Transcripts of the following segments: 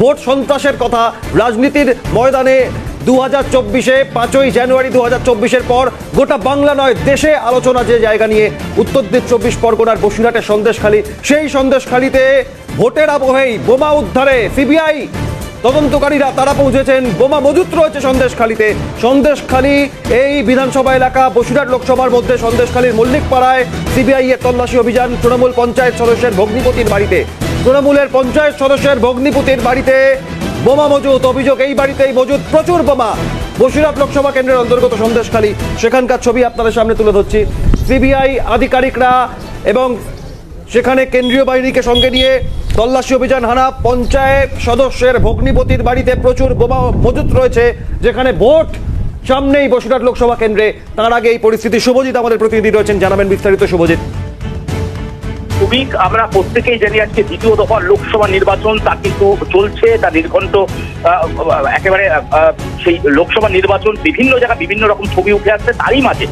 Vote সন্ত্রাসের কথা রাজনীতির ময়দানে দু হাজার চব্বিশে, পাঁচই জানুয়ারি দু হাজার চব্বিশের পর গোটা বাংলা নয়, দেশে আলোচনা যে জায়গা নিয়ে উত্তর দিক চব্বিশ পরগনার বসিরহাটের সন্দেশখালী, সেই সন্দেশখালীতে ভোটের আবহেই বোমা উদ্ধারে সিবিআই। তদন্তকারীরা তারা পৌঁছেছেন, বোমা মজুত রয়েছে সন্দেশখালীতে। সন্দেশখালী এই বিধানসভা এলাকা, বসিরহাট লোকসভার মধ্যে সন্দেশখালীর মল্লিকপাড়ায় সিবিআই এর তল্লাশি অভিযান, তৃণমূল পঞ্চায়েত সদস্যের ভগ্নিপতির বাড়িতে। তৃণমূলের পঞ্চায়েত সদস্যের ভগ্নিপতির বাড়িতে বোমা মজুত, অভিযোগ, এই বাড়িতেই মজুত, প্রচুর বোমা। বসিরহাট লোকসভা কেন্দ্রের অন্তর্গত সন্দেশখালী। সেখানকার ছবি আপনাদের সামনে তুলে ধরছি। সিবিআই আধিকারিকরা এবং সেখানে কেন্দ্রীয় বাহিনীকে সঙ্গে নিয়ে তল্লাশি অভিযান হানা পঞ্চায়েত সদস্যের ভগ্নিপতির বাড়িতে প্রচুর বোমা মজুত রয়েছে, যেখানে ভোট সামনেই বসিরহাট লোকসভা কেন্দ্রে। তার আগে এই পরিস্থিতি। শুভজিৎ আমাদের প্রতিনিধি রয়েছেন, জানাবেন বিস্তারিত। শুভজিৎ। খুবই আমরা প্রত্যেকেই জানি আজকে দ্বিতীয় দফা লোকসভা নির্বাচন, তা কিন্তু চলছে, তা নির্ঘণ্ট একেবারে সেই লোকসভা নির্বাচন বিভিন্ন জায়গায় বিভিন্ন রকম ছবি উঠে আসছে, তারই মাঝে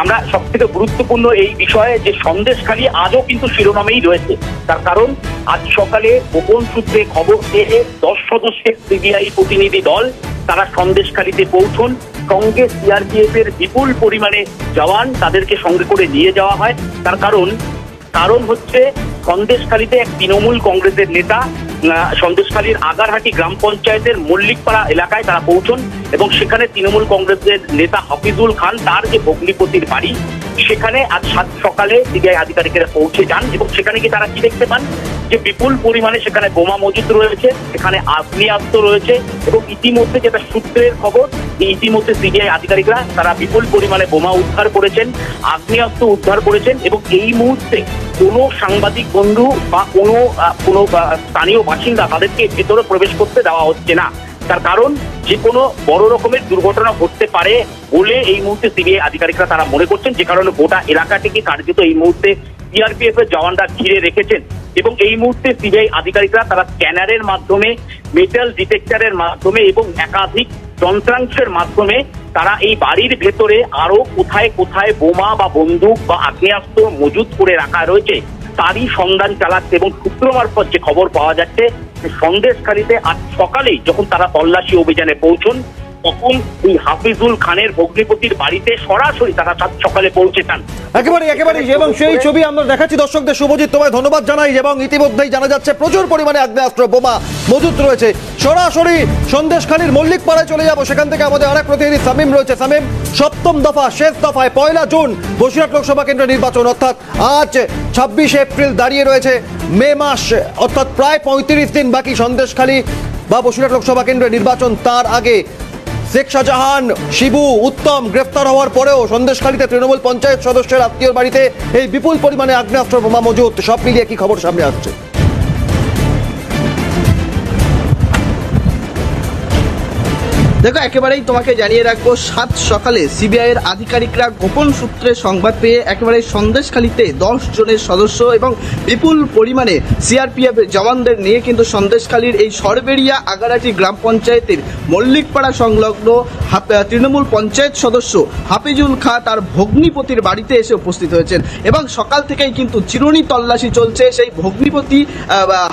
আমরা সব থেকে গুরুত্বপূর্ণ এই বিষয়ে যে সন্দেশখালী আজও কিন্তু শিরোনামেই রয়েছে। তার কারণ, আজ সকালে গোপন সূত্রে খবর পেয়ে দশ সদস্যের সিবিআই প্রতিনিধি দল, তারা সন্দেশখালীতে পৌঁছন। সঙ্গে সিআরপিএফ এর বিপুল পরিমাণে জওয়ান তাদেরকে সঙ্গে করে নিয়ে যাওয়া হয়। তার কারণ কারণ হচ্ছে সন্দেশখালীতে এক তৃণমূল কংগ্রেসের নেতা সন্দেশখালীর আগারহাটি গ্রাম পঞ্চায়েতের মল্লিকপাড়া এলাকায় তারা পৌঁছন এবং সেখানে তৃণমূল কংগ্রেসের নেতা হাফিজুল খান, তার যে ভগ্নিপতির বাড়ি, সেখানে আজ সাত সকালে সিবিআই আধিকারিকেরা পৌঁছে যান এবং সেখানে গিয়ে তারা কি দেখতে পান? যে বিপুল পরিমাণে সেখানে বোমা মজুদ রয়েছে, সেখানে আগ্নেয়াস্ত্র রয়েছে এবং ইতিমধ্যে যেটা সূত্রের খবর ইতিমধ্যে সিবিআই আধিকারিকরা তারা বিপুল পরিমাণে বোমা উদ্ধার করেছেন আগ্নেয়াস্ত্র উদ্ধার করেছেন এবং এই মুহূর্তে কোনো সাংবাদিক বন্ধু বা কোনো কোনো স্থানীয় বাসিন্দা তাদেরকে ভেতরে প্রবেশ করতে দেওয়া হচ্ছে না। তার কারণ যে কোনো বড় রকমের দুর্ঘটনা ঘটতে পারে বলে এই মুহূর্তে সিবিআই আধিকারিকরা তারা মনে করছেন। যে কারণে গোটা এলাকাটিকে কার্যত এই মুহূর্তে সিআরপিএফ এর জওয়ানরা ঘিরে রেখেছেন। এবং এই মুহূর্তে সিবিআই আধিকারিকরা তারা স্ক্যানারের মাধ্যমে মেটাল ডিটেক্টরের মাধ্যমে এবং একাধিক যন্ত্রাংশের মাধ্যমে তারা এই বাড়ির ভেতরে আরও কোথায় কোথায় বোমা বা বন্দুক বা আগ্নেয়াস্ত্র মজুত করে রাখা রয়েছে তারই সন্ধান চালাচ্ছে এবং সূত্র মারফত যে খবর পাওয়া যাচ্ছে যে সন্দেশখালীতে আজ সকালেই যখন তারা তল্লাশি অভিযানে পৌঁছন তখন এই হাফিজুল খানের ভগ্নিপতির বাড়িতে সরাসরি তারা সকালে পৌঁছে যান। একেবারে একেবারে এবং সেই ছবি আমরা দেখাচ্ছি। দর্শকদের শুভজিৎ, তোমায় ধন্যবাদ জানাই। এবং ইতিমধ্যেই জানা যাচ্ছে, প্রচুর পরিমাণে আগ্নেয়াস্ত্র, বোমা মজুত রয়েছে। সরাসরি সন্দেশখালীর মল্লিক পাড়ায় চলে যাব। সেখান থেকে আমাদের আরেক প্রতিনিধি সামিম রয়েছে। সামিম, সপ্তম দফা, শেষ দফায়, পয়লা জুন, বসিরহাট লোকসভা কেন্দ্র নির্বাচন। অর্থাৎ আজ ছাব্বিশে এপ্রিল দাঁড়িয়ে রয়েছে মে মাস। অর্থাৎ প্রায় পঁয়ত্রিশ দিন বাকি সন্দেশখালী বা বসিরহাট লোকসভা কেন্দ্রের নির্বাচন তার আগে। শেখ শাহজাহান, শিবু, উত্তম গ্রেফতার হওয়ার পরেও সন্দেশখালীতে তৃণমূল পঞ্চায়েত সদস্যের আত্মীয়র বাড়িতে এই বিপুল পরিমাণে আগ্নেয়াস্ত্র বোমা মজুত। সব মিলিয়ে কি খবর সামনে আসছে? দেখো, একেবারেই তোমাকে জানিয়ে রাখব, সাত সকালে সিবিআই এর আধিকারিকরা গোপন সূত্রে সংবাদ পেয়ে একেবারে সন্দেশখালীতে দশ জনের সদস্য এবং বিপুল পরিমাণে সিআরপিএফ জওয়ানদের নিয়ে কিন্তু সন্দেশখালীর এই সরবেরিয়া আগারাটি গ্রাম পঞ্চায়েতের মল্লিকপাড়া সংলগ্ন তৃণমূল পঞ্চায়েত সদস্য হাফিজুল খা তার ভগ্নিপতির বাড়িতে এসে উপস্থিত হয়েছেন। এবং সকাল থেকেই কিন্তু চিরুনি তল্লাশি চলছে সেই ভগ্নিপতি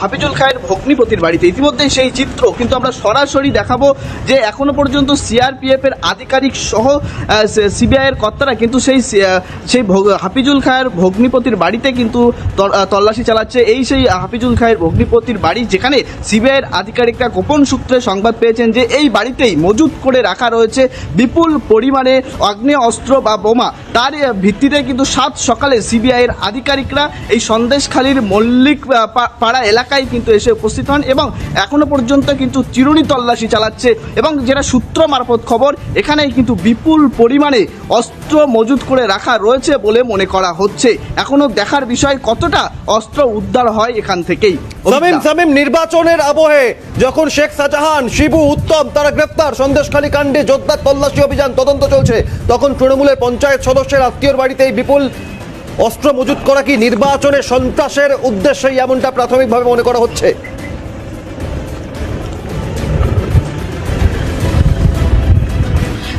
হাফিজুল খায়ের ভগ্নিপতির বাড়িতে। ইতিমধ্যে সেই চিত্র কিন্তু আমরা সরাসরি দেখাবো যে এখনও পর্যন্ত সিআরপিএফ এর আধিকারিক সহ সিবিআই এর কর্তারা কিন্তু সেই সেই হাফিজুল খায়ের ভগ্নিপতির বাড়িতে কিন্তু তল্লাশি চালাচ্ছে। এই সেই হাফিজুল খায়ের ভগ্নিপতির বাড়ি যেখানে সিবিআই এর আধিকারিকরা গোপন সূত্রে সংবাদ পেয়েছেন যে এই বাড়িতেই মজুত করে রাখা রয়েছে বিপুল পরিমাণে আগ্নেয় অস্ত্র বা বোমা। তার ভিত্তিতে কিন্তু সাত সকালে সিবিআই এর আধিকারিকরা এই সন্দেশখালীর মল্লিক পাড়া এলাকায় কিন্তু এসে উপস্থিত হন এবং এখনও পর্যন্ত কিন্তু চিরুনি তল্লাশি চালাচ্ছে এবং যেটা সূত্র মারফত খবর এখানে কিন্তু বিপুল পরিমাণে অস্ত্র মজুত করে রাখা রয়েছে বলে মনে করা হচ্ছে। এখনও দেখার বিষয় কতটা অস্ত্র উদ্ধার হয় এখান থেকেই। সামিম সামিম, নির্বাচনের আবহে যখন শেখ শাহজাহান, শিবু, উত্তম তারা গ্রেফতার, সন্দেশখালী কাণ্ডে জোরদার তল্লাশি অভিযান তদন্ত চলছে, তখন তৃণমূলের পঞ্চায়েত সদস্যের আত্মীয়র বাড়িতে এই বিপুল অস্ত্র মজুত করা কি নির্বাচনে সন্ত্রাসের উদ্দেশ্যেই এমনটা প্রাথমিকভাবে মনে করা হচ্ছে?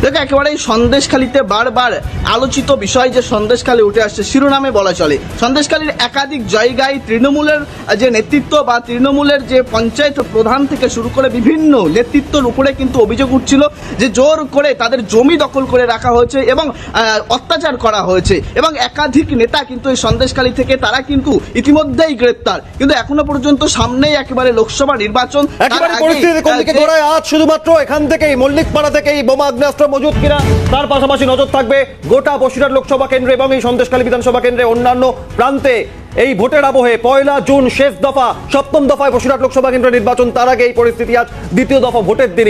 দেখো একেবারেই সন্দেশখালিতে বারবার আলোচিত বিষয় যে সন্দেশখালি উঠে আসছে শিরোনামে বলা চলে। সন্দেশখালীর একাধিক জায়গায় তৃণমূলের যে নেতৃত্ব বা তৃণমূলের যে পঞ্চায়েত প্রধান থেকে শুরু করে বিভিন্ন নেতৃত্বের উপরে কিন্তু অভিযোগ উঠছিল যে জোর করে তাদের জমি দখল করে রাখা হয়েছে এবং অত্যাচার করা হয়েছে। এবং একাধিক নেতা কিন্তু এই সন্দেশখালী থেকে তারা কিন্তু ইতিমধ্যেই গ্রেপ্তার। কিন্তু এখনও পর্যন্ত সামনেই একেবারে লোকসভা নির্বাচন তার একেবারে পরিস্থিতি কোন দিকে আজ শুধুমাত্র এখান থেকেই মল্লিকপাড়া থেকেই বোমা আগ্নেয়াস্ত্র মজুদ কিনা, তার পাশাপাশি নজর থাকবে গোটা বসিরহাট লোকসভা কেন্দ্রে এবং এই সন্দেশখালী বিধানসভা কেন্দ্রে অন্যান্য প্রান্তে। এই ভোটের আবহে পয়লা জুন শেষ দফা, সপ্তম দফায় বসিরহাট লোকসভা কেন্দ্র নির্বাচন, তার আগে এই পরিস্থিতি আজ দ্বিতীয় দফা ভোটের দিন